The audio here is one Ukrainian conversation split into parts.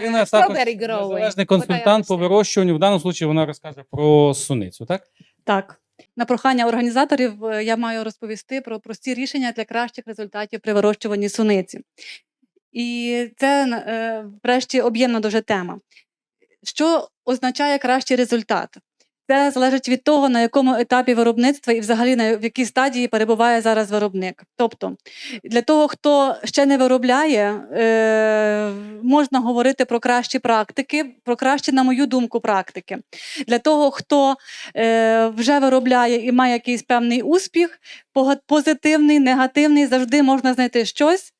Ірина також strawberry growing. незалежний консультант по вирощуванню. В даному випадку вона розкаже про суницю, так? Так. На прохання організаторів е, я маю розповісти про прості рішення для кращих результатів при вирощуванні суниці. І це, е, врешті, об'ємна дуже тема. Що означає кращий результат? Це залежить від того, на якому етапі виробництва і взагалі на якій стадії перебуває зараз виробник. Тобто, для того, хто ще не виробляє, е, можна говорити про кращі практики, про кращі, на мою думку, практики. Для того, хто е, вже виробляє і має якийсь певний успіх, позитивний, негативний, завжди можна знайти щось.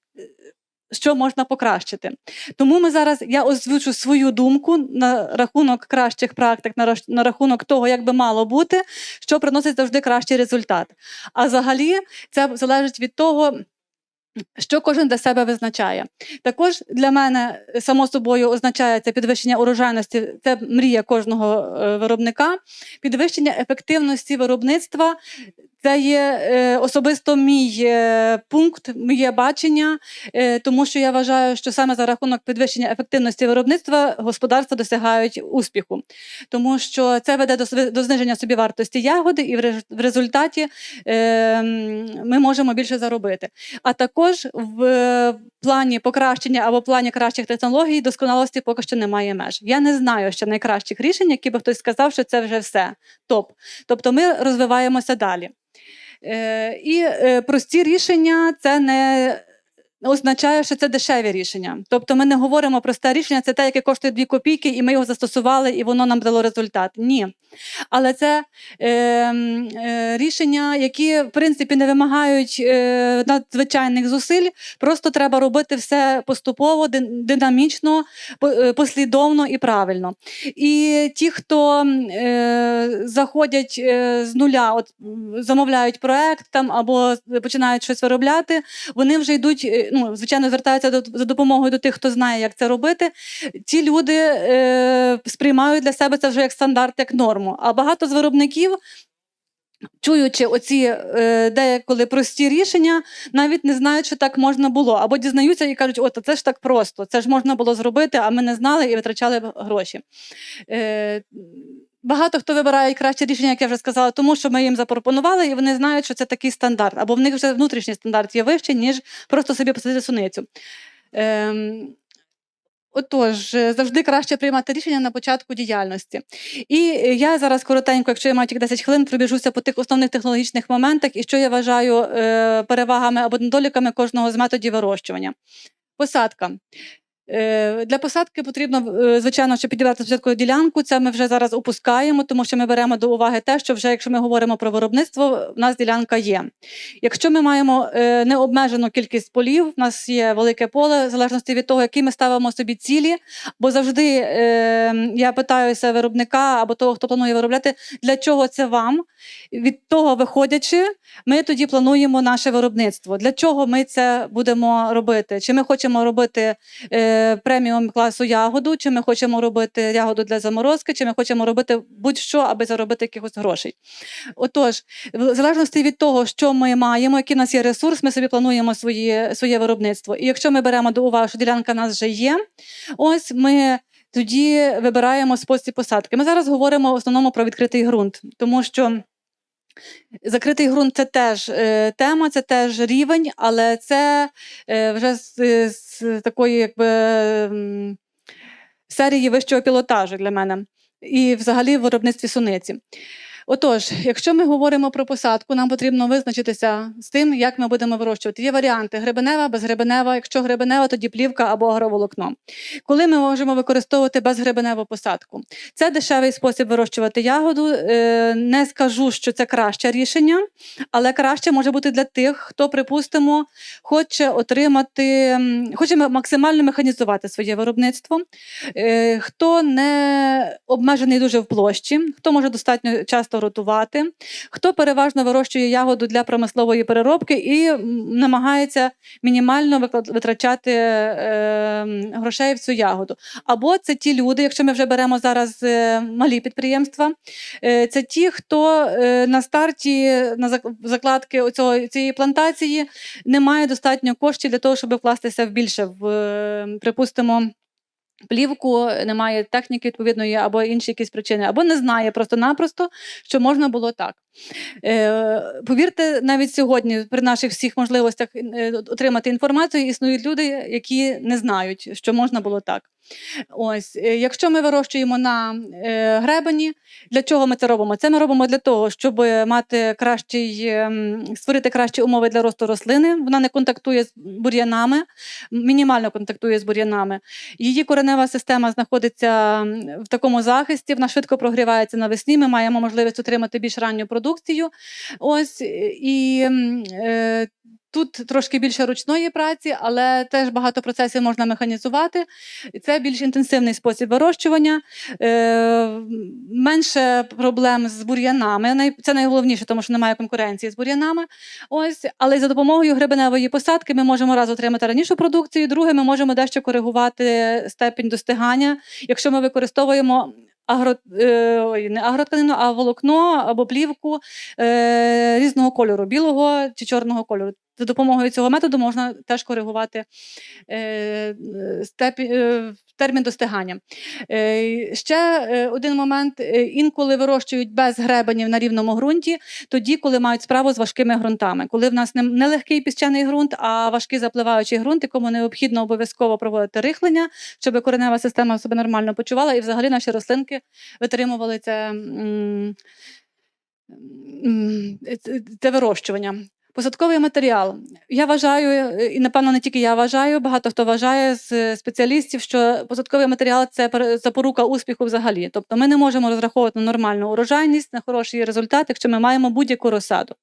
Що можна покращити. Тому ми зараз я озвучу свою думку на рахунок кращих практик, на, рахунок того, як би мало бути, що приносить завжди кращий результат. А взагалі це залежить від того, що кожен для себе визначає. Також для мене е, само собою означає це підвищення урожайності, це мрія кожного е, виробника. Підвищення ефективності виробництва це є е, особисто мій е, пункт, моє бачення, е, тому що я вважаю, що саме за рахунок підвищення ефективності виробництва господарства досягають успіху, тому що це веде до, до зниження собівартості ягоди, і в результаті е, ми можемо більше заробити. А також в плані покращення або плані кращих технологій досконалості поки що немає меж. Я не знаю ще найкращих рішень, які би хтось сказав, що це вже все топ. Тобто ми розвиваємося далі. Е, і е, прості рішення це не означає, що це дешеві рішення. Тобто ми не говоримо про просте рішення, це те, яке коштує 2 копійки, і ми його застосували, і воно нам дало результат. Ні. Але це е, е, рішення, які в принципі не вимагають е, надзвичайних зусиль. Просто треба робити все поступово, динамічно, е, послідовно і правильно. І ті, хто е, заходять е, з нуля, от замовляють проект там або починають щось виробляти, вони вже йдуть. Ну, звичайно, звертаються до, за допомогою до тих, хто знає, як це робити. Ті люди е, сприймають для себе це вже як стандарт, як норму. А багато з виробників. Чуючи оці е, деколи прості рішення, навіть не знають, що так можна було, або дізнаються і кажуть, от це ж так просто, це ж можна було зробити, а ми не знали і витрачали гроші. Е, Багато хто вибирає краще рішення, як я вже сказала, тому що ми їм запропонували, і вони знають, що це такий стандарт, або в них вже внутрішній стандарт є вищий, ніж просто собі посадити суницю. Ем, Отож, е, завжди краще приймати рішення на початку діяльності. І е, я зараз коротенько, якщо я маю тільки 10 хвилин, пробіжуся по тих основних технологічних моментах і що я вважаю е, перевагами або недоліками кожного з методів вирощування. Посадка. Е, Для посадки потрібно, е, звичайно, щоб підібрати спочатку ділянку. Це ми вже зараз опускаємо, тому що ми беремо до уваги те, що вже якщо ми говоримо про виробництво, в нас ділянка є. Якщо ми маємо е, необмежену кількість полів, в нас є велике поле, в залежності від того, які ми ставимо собі цілі. Бо завжди я питаюся виробника або того, хто планує виробляти, для чого це вам. Від того виходячи, ми тоді плануємо наше виробництво. Для чого ми це будемо робити? Чи ми хочемо робити преміум класу ягоду, чи ми хочемо робити ягоду для заморозки, чи ми хочемо робити будь-що, аби заробити якихось грошей. Отож, в залежності від того, що ми маємо, який в нас є ресурс, ми собі плануємо свої, своє виробництво. І якщо ми беремо до уваги, що ділянка в нас вже є, ось ми. Тоді вибираємо спосіб посадки. Ми зараз говоримо в основному про відкритий ґрунт, тому що закритий ґрунт це теж е, тема, це теж рівень, але це е, вже з, з такої якби, серії вищого пілотажу для мене і взагалі в виробництві суниці. Отож, якщо ми говоримо про посадку, нам потрібно визначитися з тим, як ми будемо вирощувати. Є варіанти гребенева, безгребенева. Якщо гребенева, тоді плівка або агроволокно. Коли ми можемо використовувати безгребеневу посадку? Це дешевий спосіб вирощувати ягоду. Е, Не скажу, що це краще рішення, але краще може бути для тих, хто, припустимо, хоче отримати, хоче максимально механізувати своє виробництво, е, хто не обмежений дуже в площі, хто може достатньо часто ротувати, хто переважно вирощує ягоду для промислової переробки і намагається мінімально витрачати е, грошей в цю ягоду. Або це ті люди, якщо ми вже беремо зараз е, малі підприємства, е, це ті, хто е, на старті на закладки цієї плантації не має достатньо коштів для того, щоб вкластися в більше в, е, припустимо. Плівку, немає техніки відповідної або інші якісь причини, або не знає просто-напросто, що можна було так. Е, повірте, навіть сьогодні, при наших всіх можливостях е, отримати інформацію, існують люди, які не знають, що можна було так. Ось, е, якщо ми вирощуємо на гребені, для чого ми це робимо? Це ми робимо для того, щоб мати кращий, ем, створити кращі умови для росту рослини. Вона не контактує з бур'янами, мінімально контактує з бур'янами. Її коренева система знаходиться в такому захисті, вона швидко прогрівається навесні. Ми маємо можливість отримати більш ранню продукцію. Ось е, і е, тут трошки більше ручної праці, але теж багато процесів можна механізувати. Це більш інтенсивний спосіб вирощування, е, менше проблем з бур'янами. Це найголовніше, тому що немає конкуренції з бур'янами. Ось, але за допомогою гребеневої посадки ми можемо раз отримати ранішу продукцію, друге, ми можемо дещо коригувати степінь достигання, якщо ми використовуємо. Агро, е, не агротканину, а волокно або плівку е, різного кольору, білого чи чорного кольору. За допомогою цього методу можна теж коригувати е, е, термін достигання. Е, ще один момент: інколи вирощують без гребенів на рівному ґрунті, тоді, коли мають справу з важкими ґрунтами. Коли в нас не, легкий піщаний ґрунт, а важкий запливаючий ґрунт, якому необхідно обов'язково проводити рихлення, щоб коренева система себе нормально почувала, і взагалі наші рослинки витримували це- це вирощування. Посадковий матеріал. Я вважаю, і напевно не тільки я вважаю, багато хто вважає з спеціалістів, що посадковий матеріал це запорука успіху взагалі. Тобто ми не можемо розраховувати на нормальну урожайність, на хороший результат, якщо ми маємо будь-яку розсаду.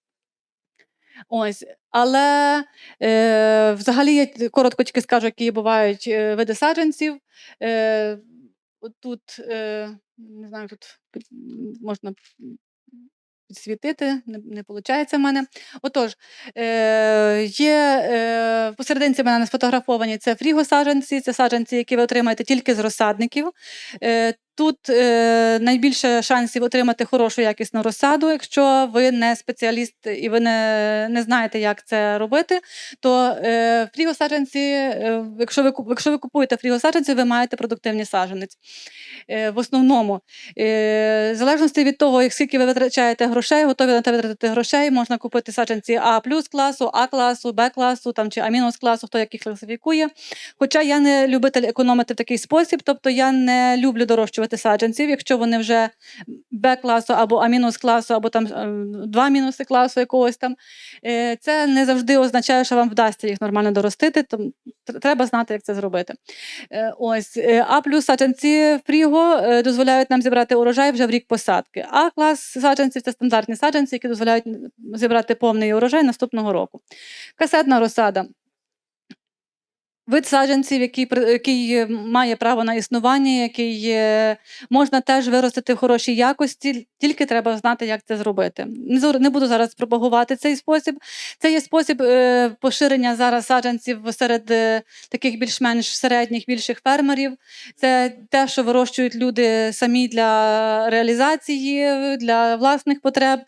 Ось, але е, взагалі я коротко тільки скажу, які бувають е, види саджанців. Е, тут е, не знаю, тут можна підсвітити, не, не виходить в мене. Отож, е, є е, посерединці в мене сфотографовані це фрігосаджанці, це саджанці, які ви отримаєте тільки з розсадників. Е, Тут е, найбільше шансів отримати хорошу якісну розсаду. Якщо ви не спеціаліст і ви не, не знаєте, як це робити, то е, фрігосаджанці, е, якщо ви якщо ви купуєте фрігосаджанці, ви маєте продуктивні саджанець. Е, в основному, е, в залежності від того, як скільки ви витрачаєте грошей, готові на те витратити грошей, можна купити саджанці А плюс класу, А класу, Б класу чи А класу, хто як їх класифікує. Хоча я не любитель економити в такий спосіб, тобто я не люблю дорощувати саджанців, якщо вони вже Б класу або А мінус класу, або там е, два мінуси класу якогось там. Е, Це не завжди означає, що вам вдасться їх нормально доростити. Тому треба знати, як це зробити. Е, Ось А плюс саджанці в Пріго дозволяють нам зібрати урожай вже в рік посадки. А клас саджанців це стандартні саджанці, які дозволяють зібрати повний урожай наступного року. Касетна розсада. Вид саджанців, який, який має право на існування, який можна теж виростити в хорошій якості, тільки треба знати, як це зробити. Не буду зараз пропагувати цей спосіб. Це є спосіб е, поширення зараз саджанців серед е, таких більш-менш середніх, більших фермерів. Це те, що вирощують люди самі для реалізації, для власних потреб.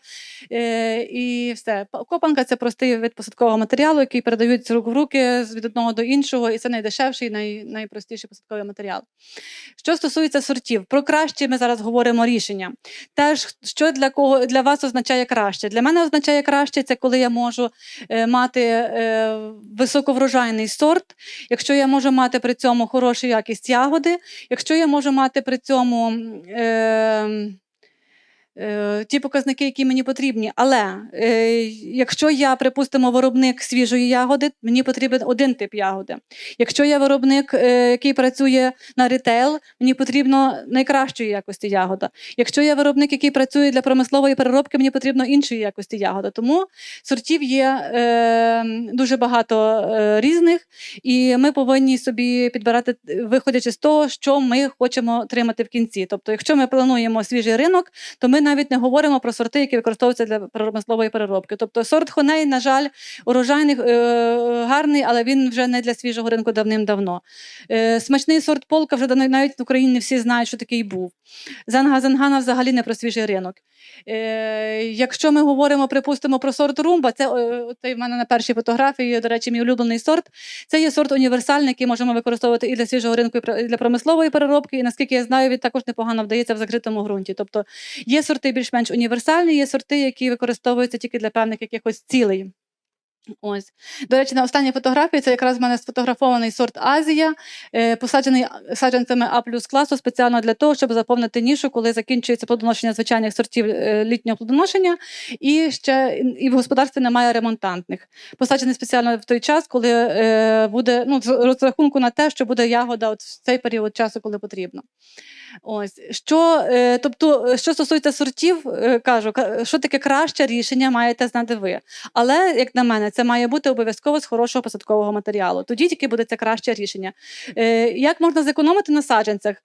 Е, І все. Копанка це простий вид посадкового матеріалу, який передають з рук в руки з від одного до іншого, і це найдешевший, най, найпростіший посадковий матеріал. Що стосується сортів, про кращі ми зараз говоримо рішення. Теж що для кого для вас означає краще? Для мене означає краще це коли я можу е, мати е, високоврожайний сорт, якщо я можу мати при цьому хорошу якість ягоди, якщо я можу мати при цьому. Е, ті показники, які мені потрібні. Але е, якщо я, припустимо, виробник свіжої ягоди, мені потрібен один тип ягоди. Якщо я виробник, е, який працює на рітейл, мені потрібно найкращої якості ягода. Якщо я виробник, який працює для промислової переробки, мені потрібно іншої якості ягода. Тому сортів є е, дуже багато е, різних, і ми повинні собі підбирати, е, виходячи з того, що ми хочемо отримати в кінці. Тобто, якщо ми плануємо свіжий ринок, то ми навіть не говоримо про сорти, які використовуються для промислової переробки. Тобто сорт хоней, на жаль, урожайний, е, гарний, але він вже не для свіжого ринку давним-давно. Е, смачний сорт полка вже навіть в Україні не всі знають, що такий був. Занга Зангана взагалі не про свіжий ринок. Е, якщо ми говоримо, припустимо, про сорт румба, це е, в мене на першій фотографії, до речі, мій улюблений сорт. Це є сорт універсальний, який можемо використовувати і для свіжого ринку, і для промислової переробки. І наскільки я знаю, він також непогано вдається в закритому ґрунті. Тобто є сорти більш-менш універсальні, є сорти, які використовуються тільки для певних якихось цілей. Ось. До речі, на останній фотографії це якраз в мене сфотографований сорт Азія, е, посаджений саджанцями А плюс класу спеціально для того, щоб заповнити нішу, коли закінчується плодоношення звичайних сортів е, літнього плодоношення, і ще і в господарстві немає ремонтантних. Посаджений спеціально в той час, коли е, буде ну, розрахунку на те, що буде ягода от в цей період часу, коли потрібно. Ось що, е, тобто, е, що стосується сортів, е, кажу, що таке краще рішення, маєте знати ви. Але, як на мене, це має бути обов'язково з хорошого посадкового матеріалу. Тоді тільки буде це краще рішення. Е, як можна зекономити на саджанцях?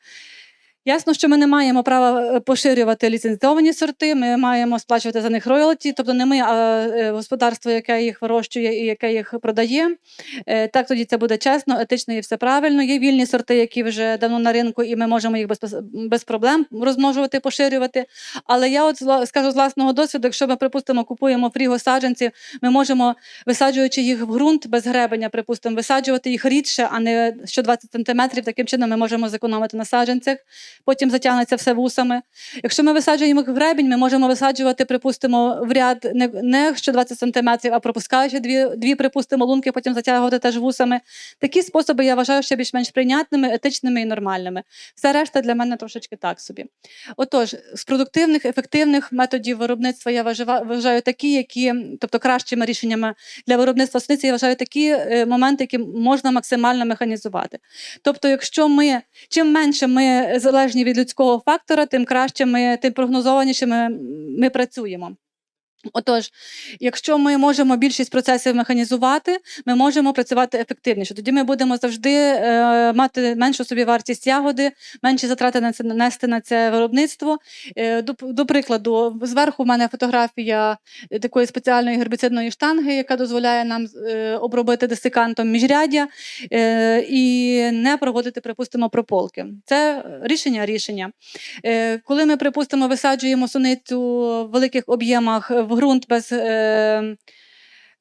Ясно, що ми не маємо права е, поширювати ліцензовані сорти, ми маємо сплачувати за них роялті, тобто не ми, а е, господарство, яке їх вирощує і яке їх продає. Е, Так тоді це буде чесно, етично і все правильно. Є вільні сорти, які вже давно на ринку, і ми можемо їх без, без проблем розмножувати, поширювати. Але я от скажу з власного досвіду, якщо ми, припустимо, купуємо фріго саджанців, ми можемо, висаджуючи їх в ґрунт без гребеня, припустимо, висаджувати їх рідше, а не що 20 сантиметрів. Таким чином ми можемо зекономити на саджанцях, потім затягнеться все вусами. Якщо ми висаджуємо їх в гребінь, ми можемо висаджувати, припустимо, в ряд не, не що 20 сантиметрів, а пропускаючи дві, дві припустимо, лунки, потім затягувати теж вусами. Такі способи я вважаю ще більш-менш прийнятними, етичними і нормальними. Все решта для мене трошечки так собі. Отож, з продуктивних, ефективних методів виробництва я вважаю, такі, які, тобто кращими рішеннями для виробництва суниці, я вважаю такі е, моменти, які можна максимально механізувати. Тобто, якщо ми чим менше ми залежні від людського фактора, тим краще ми, тим прогнозованіше ми, ми працюємо. Отож, якщо ми можемо більшість процесів механізувати, ми можемо працювати ефективніше. Тоді ми будемо завжди е, мати меншу собі вартість ягоди, менші затрати на це нести на це виробництво. Е, до, до прикладу, зверху в мене фотографія е, такої спеціальної гербіцидної штанги, яка дозволяє нам е, обробити десикантом міжряддя е, і не проводити, припустимо, прополки. Це рішення рішення. Е, Коли ми, припустимо, висаджуємо суницю в великих об'ємах в ґрунт без. е,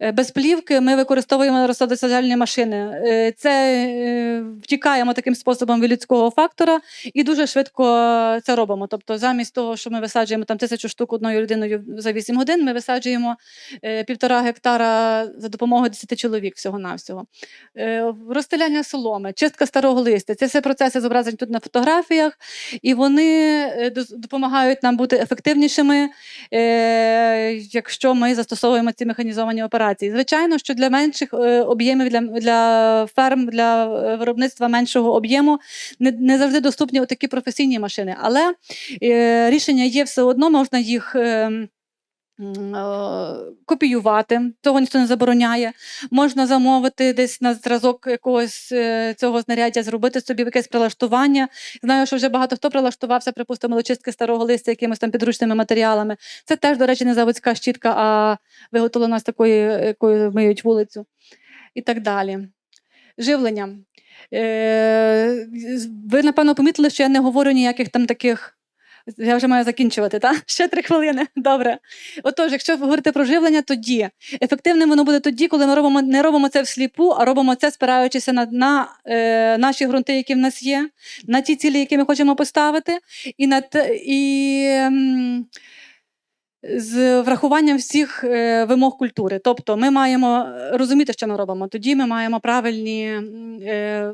Без плівки ми використовуємо розсадосаджальні машини. Е, Це е, втікаємо таким способом від людського фактора і дуже швидко це робимо. Тобто, замість того, що ми висаджуємо там тисячу штук одною людиною за 8 годин, ми висаджуємо е, півтора гектара за допомогою 10 чоловік всього-навсього. Е, Розстеляння соломи, чистка старого листя. Це все процеси зображені тут на фотографіях, і вони е, допомагають нам бути ефективнішими, е, якщо ми застосовуємо ці механізовані операції. Звичайно, що для менших е, об'ємів, для, для ферм, для е, виробництва меншого об'єму не, не завжди доступні такі професійні машини, але е, рішення є все одно, можна їх. е, Копіювати, того ніхто не забороняє. Можна замовити десь на зразок якогось е, цього знаряддя, зробити собі якесь прилаштування. Знаю, що вже багато хто прилаштувався, припустимо, до чистки старого листя якимись там підручними матеріалами. Це теж, до речі, не заводська щітка, а виготовлена з такої, якою миють вулицю і так далі. Живлення. Е, ви, напевно, помітили, що я не говорю ніяких там таких. Я вже маю закінчувати, так? Ще три хвилини. Добре. Отож, якщо говорити про живлення, тоді ефективним воно буде тоді, коли ми робимо, не робимо це всліпу, а робимо це спираючися на, на е, наші ґрунти, які в нас є, на ті цілі, які ми хочемо поставити, і на те, і, м, з врахуванням всіх е, вимог культури. Тобто ми маємо розуміти, що ми робимо. Тоді ми маємо правильні, е,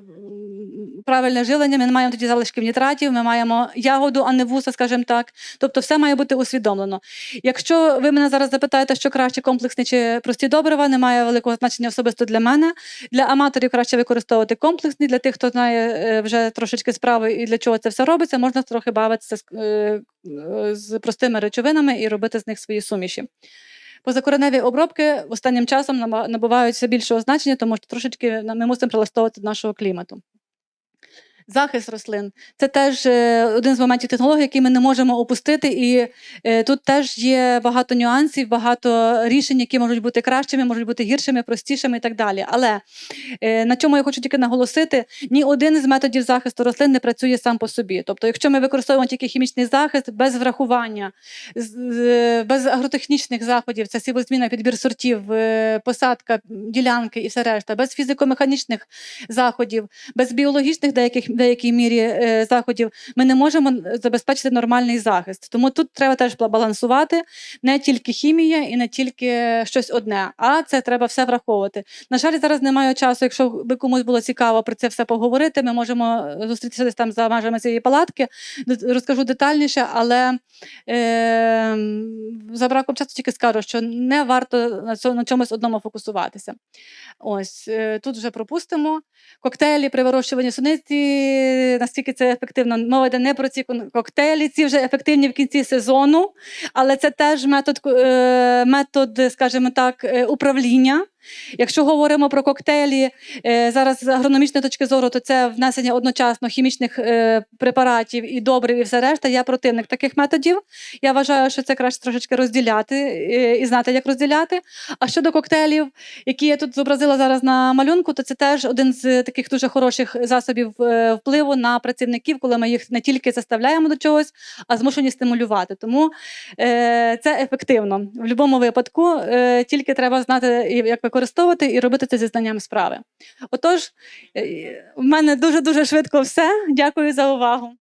правильне жилення, ми не маємо тоді залишків нітратів, ми маємо ягоду, а не вуса, скажімо так. Тобто все має бути усвідомлено. Якщо ви мене зараз запитаєте, що краще комплексні чи прості добрива, немає великого значення особисто для мене. Для аматорів краще використовувати комплексні, для тих, хто знає е, вже трошечки справи і для чого це все робиться, можна трохи бавитися з, е, е, з простими речовинами і робити з них свої суміші. Позакореневі обробки останнім часом набувають все більшого значення, тому що трошечки ми мусимо прилаштовувати нашого клімату. Захист рослин це теж е, один з моментів технології, який ми не можемо опустити. І е, тут теж є багато нюансів, багато рішень, які можуть бути кращими, можуть бути гіршими, простішими і так далі. Але е, на чому я хочу тільки наголосити: ні один з методів захисту рослин не працює сам по собі. Тобто, якщо ми використовуємо тільки хімічний захист без врахування, без агротехнічних заходів, це сівозміна, підбір сортів, посадка ділянки і все решта, без фізико-механічних заходів, без біологічних деяких деякій мірі е, заходів, ми не можемо забезпечити нормальний захист. Тому тут треба теж балансувати не тільки хімія і не тільки щось одне, а це треба все враховувати. На жаль, зараз немає часу. Якщо би комусь було цікаво про це все поговорити, ми можемо зустрітися десь там за межами цієї палатки. Розкажу детальніше, але е, за браком часу тільки скажу, що не варто на цьому на чомусь одному фокусуватися. Ось е, тут вже пропустимо. Коктейлі при вирощуванні суниці, наскільки це ефективно. Мова йде не про ці коктейлі, ці вже ефективні в кінці сезону, але це теж метод, е, метод скажімо так, е, управління. Якщо говоримо про коктейлі, е, зараз з агрономічної точки зору, то це внесення одночасно хімічних е, препаратів і добрив, і все решта. Я противник таких методів. Я вважаю, що це краще трошечки розділяти е, і знати, як розділяти. А щодо коктейлів, які я тут зобразила зараз на малюнку, то це теж один з таких дуже хороших засобів впливу на працівників, коли ми їх не тільки заставляємо до чогось, а змушені стимулювати. Тому це ефективно в будь-якому випадку. Тільки треба знати, як використовувати і робити це зі знанням справи. Отож, е, в мене дуже дуже швидко все. Дякую за увагу.